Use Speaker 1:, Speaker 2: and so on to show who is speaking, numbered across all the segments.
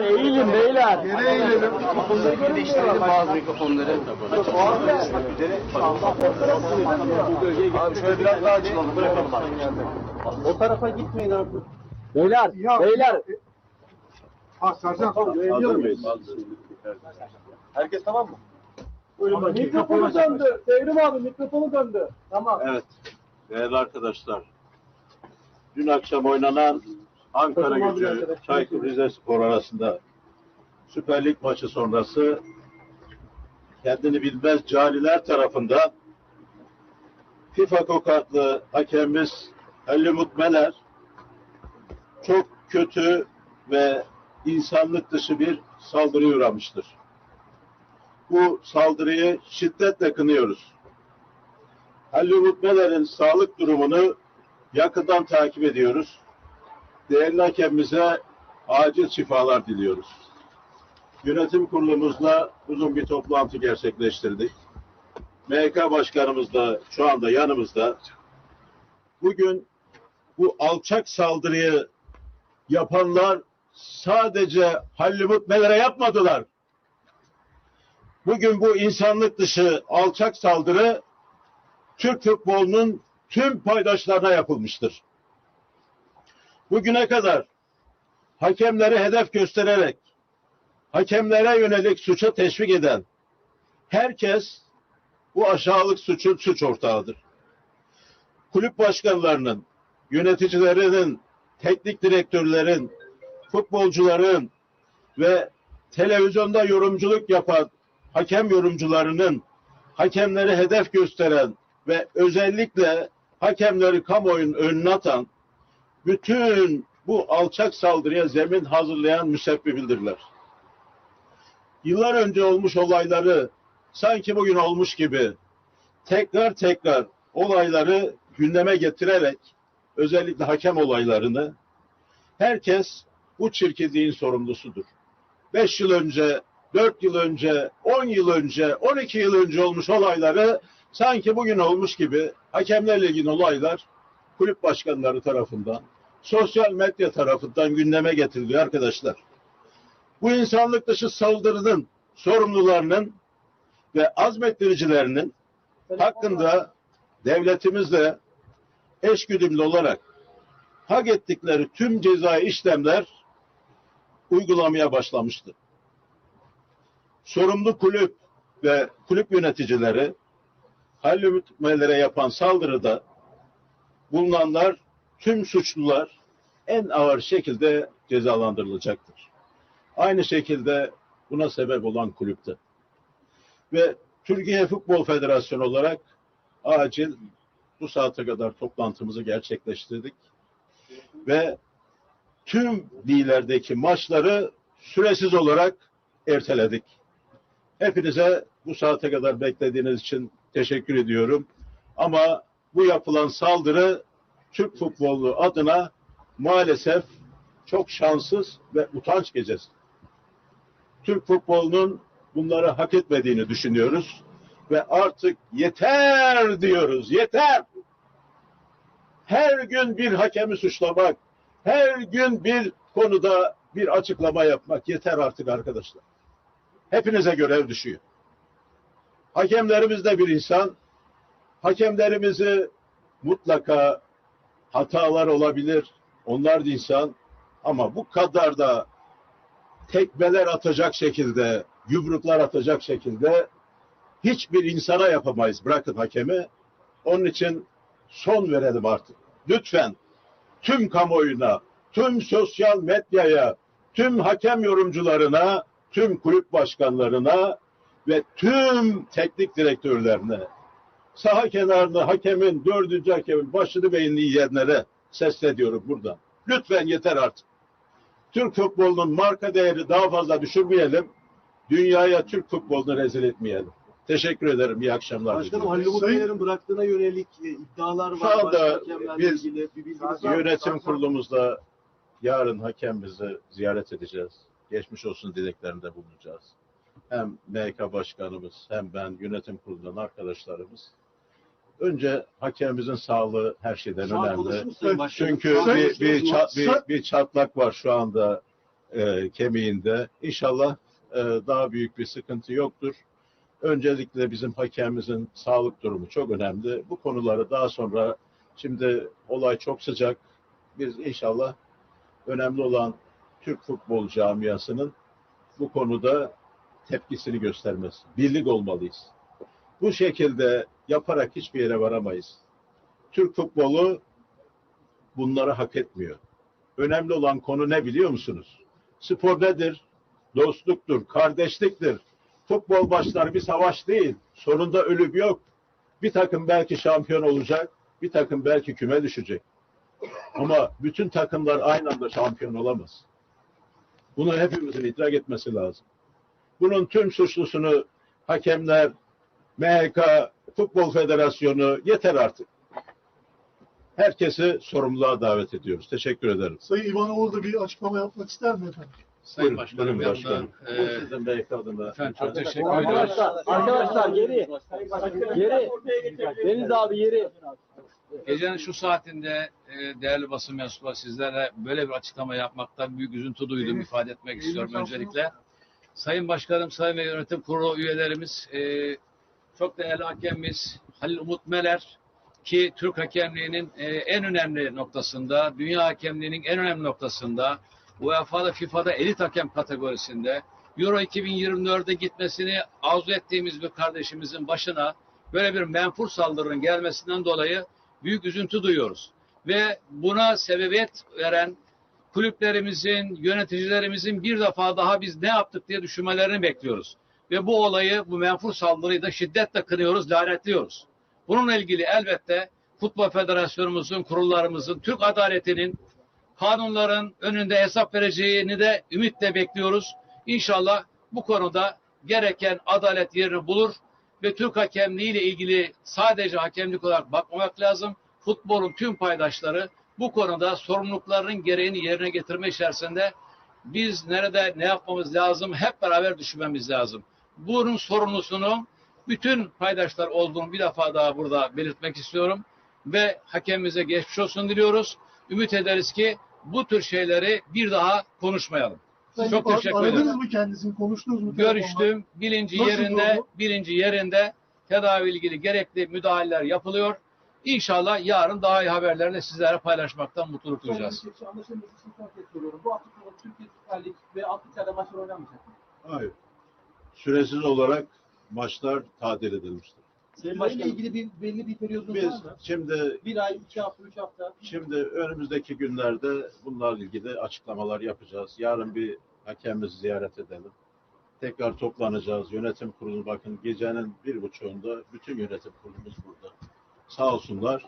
Speaker 1: Eğilin beyler.
Speaker 2: Nereye eğilelim?
Speaker 3: Değiştirelim bazı mikrofonları.
Speaker 2: Abi şöyle biraz daha açılalım. Bırakalım abi.
Speaker 1: O tarafa gitmeyin artık. Beyler,
Speaker 2: Ya-
Speaker 1: beyler.
Speaker 2: Ha Sercan. Herkes tamam mı?
Speaker 1: Mikrofonu döndü. Devrim abi mikrofonu döndü. Tamam.
Speaker 4: Evet. Değerli arkadaşlar. Dün akşam oynanan Ankara gücü. Çaykur Rizespor arasında Süper Lig maçı sonrası kendini bilmez caniler tarafından FIFA kokatlı hakemimiz Halil Mutmeler çok kötü ve insanlık dışı bir saldırıya uğramıştır. Bu saldırıyı şiddetle kınıyoruz. Halil Mutmeler'in sağlık durumunu yakından takip ediyoruz. Değerli hakemimize acil şifalar diliyoruz. Yönetim kurulumuzla uzun bir toplantı gerçekleştirdik. MHK Başkanımız da şu anda yanımızda. Bugün bu alçak saldırıyı yapanlar sadece Halil Mutmeler'e yapmadılar. Bugün bu insanlık dışı alçak saldırı Türk futbolunun tüm paydaşlarına yapılmıştır. Bugüne kadar hakemleri hedef göstererek hakemlere yönelik suça teşvik eden herkes bu aşağılık suçun suç ortağıdır. Kulüp başkanlarının, yöneticilerinin, teknik direktörlerin, futbolcuların ve televizyonda yorumculuk yapan hakem yorumcularının hakemleri hedef gösteren ve özellikle hakemleri kamuoyunun önüne atan bütün bu alçak saldırıya zemin hazırlayan müsebbibildirler. Yıllar önce olmuş olayları sanki bugün olmuş gibi tekrar tekrar olayları gündeme getirerek özellikle hakem olaylarını herkes bu çirkinliğin sorumlusudur. 5 yıl önce, 4 yıl önce, 10 yıl önce, 12 yıl önce olmuş olayları sanki bugün olmuş gibi hakemlerle ilgili olaylar kulüp başkanları tarafından, sosyal medya tarafından gündeme getiriliyor arkadaşlar. Bu insanlık dışı saldırının sorumlularının ve azmettiricilerinin hakkında devletimizle eşgüdümlü olarak hak ettikleri tüm cezai işlemler uygulamaya başlamıştı. Sorumlu kulüp ve kulüp yöneticileri halletmelere yapan saldırıda bulunanlar tüm suçlular en ağır şekilde cezalandırılacaktır. Aynı şekilde buna sebep olan kulüpte. Ve Türkiye Futbol Federasyonu olarak acil bu saate kadar toplantımızı gerçekleştirdik. Ve tüm liglerdeki maçları süresiz olarak erteledik. Hepinize bu saate kadar beklediğiniz için teşekkür ediyorum. Ama bu yapılan saldırı Türk futbolu adına maalesef çok şanssız ve utanç gecesi. Türk futbolunun bunları hak etmediğini düşünüyoruz ve artık yeter diyoruz. Yeter. Her gün bir hakemi suçlamak, her gün bir konuda bir açıklama yapmak yeter artık arkadaşlar. Hepinize görev düşüyor. Hakemlerimiz de bir insan. Hakemlerimizi mutlaka hatalar olabilir. Onlar da insan. Ama bu kadar da tekmeler atacak şekilde, yumruklar atacak şekilde hiçbir insana yapamayız. Bırakın hakemi. Onun için son verelim artık. Lütfen tüm kamuoyuna, tüm sosyal medyaya, tüm hakem yorumcularına, tüm kulüp başkanlarına ve tüm teknik direktörlerine saha kenarında hakemin, dördüncü hakemin başını beynini yiyenlere sesleniyorum buradan. Lütfen yeter artık. Türk futbolunun marka değeri daha fazla düşürmeyelim. Dünyaya Türk futbolunu rezil etmeyelim. Teşekkür ederim. İyi akşamlar.
Speaker 1: Başkanım. Halil Mutlu'nun bıraktığına yönelik e, iddialar var.
Speaker 4: Şu anda biz
Speaker 1: ilgili bir bilginiz var?
Speaker 4: Yönetim kurulumuzda yarın hakemimizi ziyaret edeceğiz. Geçmiş olsun dileklerinde bulunacağız. Hem MHK başkanımız hem ben yönetim kurulundan arkadaşlarımız. Önce hakemimizin sağlığı her şeyden önemli. Çünkü
Speaker 1: an
Speaker 4: bir, bir, çat- bir, bir çatlak var şu anda e, kemiğinde. İnşallah e, daha büyük bir sıkıntı yoktur. Öncelikle bizim hakemimizin sağlık durumu çok önemli. Bu konuları daha sonra şimdi olay çok sıcak. Biz inşallah önemli olan Türk futbol camiasının bu konuda tepkisini göstermesi. Birlik olmalıyız. Bu şekilde yaparak hiçbir yere varamayız. Türk futbolu bunları hak etmiyor. Önemli olan konu ne biliyor musunuz? Spor nedir? Dostluktur, kardeşliktir. Futbol maçları bir savaş değil. Sonunda ölüm yok. Bir takım belki şampiyon olacak, bir takım belki küme düşecek. Ama bütün takımlar aynı anda şampiyon olamaz. Bunu hepimizin idrak etmesi lazım. Bunun tüm suçlusunu hakemler, MHK, Futbol Federasyonu yeter artık. Herkesi sorumluluğa davet ediyoruz. Teşekkür ederim.
Speaker 1: Sayın İvanoğlu da bir açıklama yapmak ister mi efendim?
Speaker 3: Sayın
Speaker 4: Buyurun,
Speaker 3: Başkanım,
Speaker 4: buyurun başkanım.
Speaker 3: e,
Speaker 4: sizin adına.
Speaker 3: efendim çok teşekkür ediyoruz.
Speaker 2: Arkadaşlar, arkadaşlar geri. Geri. Deniz abi geri.
Speaker 3: Gecenin şu saatinde e, değerli basın mensupları sizlere böyle bir açıklama yapmaktan büyük üzüntü duydum ifade etmek istiyorum öncelikle. Sayın Başkanım, Sayın ve Yönetim Kurulu üyelerimiz, e, çok değerli hakemimiz Halil Umut Meler ki Türk hakemliğinin e, en önemli noktasında, dünya hakemliğinin en önemli noktasında, UEFA'da FIFA'da elit hakem kategorisinde Euro 2024'de gitmesini arzu ettiğimiz bir kardeşimizin başına böyle bir menfur saldırının gelmesinden dolayı büyük üzüntü duyuyoruz. Ve buna sebebiyet veren kulüplerimizin, yöneticilerimizin bir defa daha biz ne yaptık diye düşünmelerini bekliyoruz. Ve bu olayı, bu menfur saldırıyı da şiddetle kınıyoruz, lanetliyoruz. Bununla ilgili elbette Futbol Federasyonumuzun, kurullarımızın, Türk adaletinin, kanunların önünde hesap vereceğini de ümitle bekliyoruz. İnşallah bu konuda gereken adalet yerini bulur ve Türk hakemliği ile ilgili sadece hakemlik olarak bakmamak lazım. Futbolun tüm paydaşları bu konuda sorumluluklarının gereğini yerine getirme içerisinde biz nerede ne yapmamız lazım hep beraber düşünmemiz lazım. Bunun sorumlusunu bütün paydaşlar olduğunu bir defa daha burada belirtmek istiyorum ve hakemimize geçmiş olsun diliyoruz. Ümit ederiz ki bu tür şeyleri bir daha konuşmayalım.
Speaker 1: Sayın
Speaker 3: Çok teşekkür
Speaker 1: Aradınız
Speaker 3: ederim.
Speaker 1: mı kendisini? Konuştunuz mu?
Speaker 3: Görüştüm. Bilinci
Speaker 1: Nasıl
Speaker 3: yerinde,
Speaker 1: durumu?
Speaker 3: bilinci yerinde tedavi ilgili gerekli müdahaleler yapılıyor. İnşallah yarın daha iyi haberlerle sizlere paylaşmaktan mutluluk duyacağız.
Speaker 2: Anlaşılması için son kez soruyorum. Bu hafta sonu Türkiye Süper Lig ve Afrika'da maçlar oynanmayacak?
Speaker 4: Hayır. Süresiz olarak maçlar tadil edilmiştir.
Speaker 2: Başkanım. ilgili bir belli bir periyodunuz
Speaker 4: Biz
Speaker 2: var mı?
Speaker 4: şimdi
Speaker 2: Bir ay, iki hafta, üç hafta.
Speaker 4: Şimdi önümüzdeki günlerde bunlarla ilgili açıklamalar yapacağız. Yarın bir hakemimizi ziyaret edelim. Tekrar toplanacağız. Yönetim kurulu bakın gecenin bir buçuğunda bütün yönetim kurulumuz burada. Sağ olsunlar.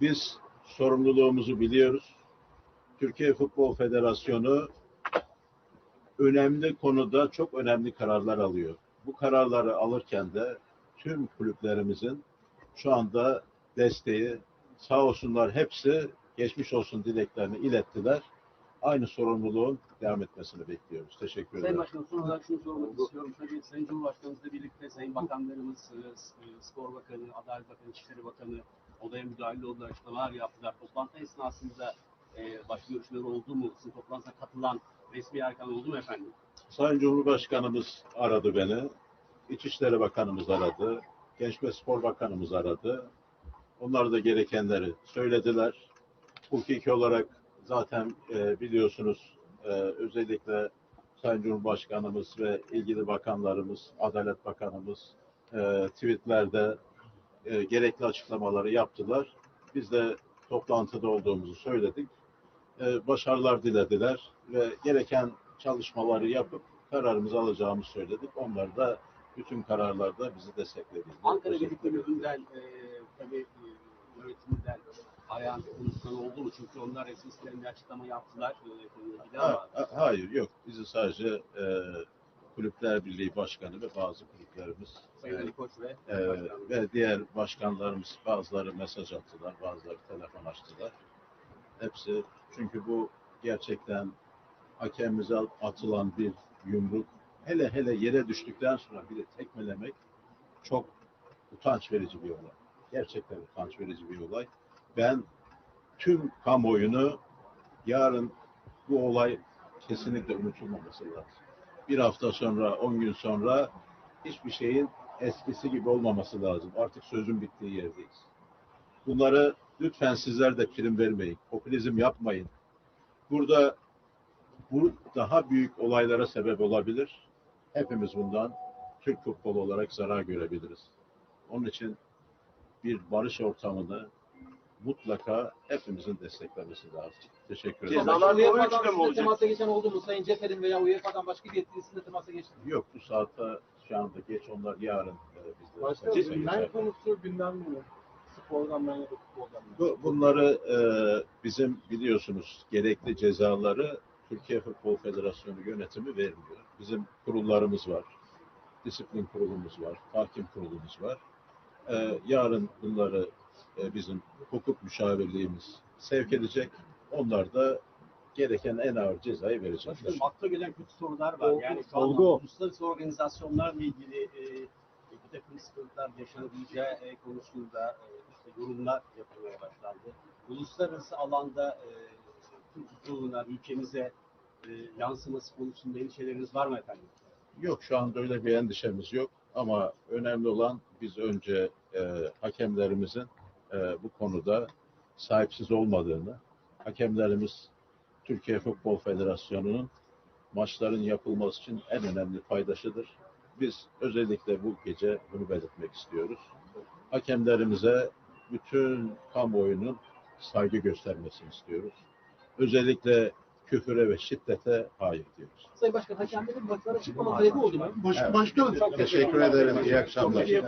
Speaker 4: Biz sorumluluğumuzu biliyoruz. Türkiye Futbol Federasyonu önemli konuda çok önemli kararlar alıyor. Bu kararları alırken de tüm kulüplerimizin şu anda desteği, sağ olsunlar hepsi geçmiş olsun dileklerini ilettiler. Aynı sorumluluğun devam etmesini bekliyoruz. Teşekkür
Speaker 5: Sayın
Speaker 4: ederim.
Speaker 5: Başkanım son olarak şunu sormak istiyorum. Tabii Sayın Cumhurbaşkanımızla birlikte Sayın Bakanlarımız, e, e, Spor Bakanı, Adalet Bakanı, İçişleri Bakanı odaya müdahil oldular, açıklamalar yaptılar. Toplantı esnasında e, başka görüşmeler oldu mu? Sizin toplantısına katılan resmi erkan oldu mu efendim?
Speaker 4: Sayın Cumhurbaşkanımız aradı beni. İçişleri Bakanımız aradı. Genç ve Spor Bakanımız aradı. Onlar da gerekenleri söylediler. Hukuki olarak zaten e, biliyorsunuz e, özellikle Sayın Cumhurbaşkanımız ve ilgili bakanlarımız, Adalet Bakanımız e, tweetlerde e, gerekli açıklamaları yaptılar. Biz de toplantıda olduğumuzu söyledik. E, başarılar dilediler ve gereken çalışmaları yapıp kararımızı alacağımızı söyledik. Onlar da bütün kararlarda bizi desteklediler.
Speaker 5: Ankara Gedik. Kulübü'nden e, tabii e, ayağın konuşkan oldu mu? Çünkü onlar resmi sitelerinde açıklama yaptılar. E,
Speaker 4: Ha- ha- hayır yok. Bizi sadece e, Kulüpler Birliği Başkanı ve bazı kulüplerimiz
Speaker 5: Sayın
Speaker 4: e,
Speaker 5: Ali Koç ve
Speaker 4: e, ve diğer başkanlarımız bazıları mesaj attılar, bazıları telefon açtılar. Hepsi çünkü bu gerçekten hakemimize atılan bir yumruk hele hele yere düştükten sonra bir de tekmelemek çok utanç verici bir olay. Gerçekten utanç verici bir olay. Ben tüm kamuoyunu yarın bu olay kesinlikle unutulmaması lazım. Bir hafta sonra, on gün sonra hiçbir şeyin eskisi gibi olmaması lazım. Artık sözün bittiği yerdeyiz. Bunları lütfen sizler de prim vermeyin. Popülizm yapmayın. Burada bu daha büyük olaylara sebep olabilir. Hepimiz bundan Türk futbolu olarak zarar görebiliriz. Onun için bir barış ortamını mutlaka hepimizin desteklemesi lazım. Teşekkür ederim.
Speaker 1: Cezalar
Speaker 2: UEFA'dan
Speaker 1: olacak?
Speaker 2: temasa geçen oldu mu? Sayın Cefer'in veya UEFA'dan başka bir yetkilisiyle temasa geçti mi?
Speaker 4: Yok bu saatte şu anda geç onlar yarın e, bizde.
Speaker 1: Başka
Speaker 4: temasa
Speaker 1: bir
Speaker 4: geçer.
Speaker 1: men konusu gündem mi? Spordan men ya da futboldan men.
Speaker 4: Bu, bunları e, bizim biliyorsunuz gerekli cezaları Türkiye Futbol Federasyonu yönetimi vermiyor. Bizim kurullarımız var. Disiplin kurulumuz var. Tahkim kurulumuz var. E, yarın bunları e, bizim hukuk müşavirliğimiz sevk edecek. Onlar da gereken en ağır cezayı verecekler.
Speaker 5: Akla gelen kötü sorular var. Yani şu
Speaker 1: Olgu.
Speaker 5: uluslararası organizasyonlarla ilgili e, bir takım sıkıntılar yaşanabileceği e, konusunda e, işte yorumlar yapılmaya başlandı. Uluslararası alanda e, Türk futboluna, ülkemize e, yansıması konusunda endişeleriniz var mı efendim?
Speaker 4: Yok şu anda öyle bir endişemiz yok ama önemli olan biz önce e, hakemlerimizin e, bu konuda sahipsiz olmadığını, hakemlerimiz Türkiye Futbol Federasyonu'nun maçların yapılması için en önemli paydaşıdır. Biz özellikle bu gece bunu belirtmek istiyoruz. Hakemlerimize bütün kamuoyunun saygı göstermesini istiyoruz. Özellikle küfüre ve şiddete hayır diyoruz.
Speaker 2: Sayın Başkan hakemlerin maçlara çıkmama talebi oldu mu?
Speaker 1: Baş, başkanım.
Speaker 4: Teşekkür ederim. İyi akşamlar.
Speaker 1: Çok.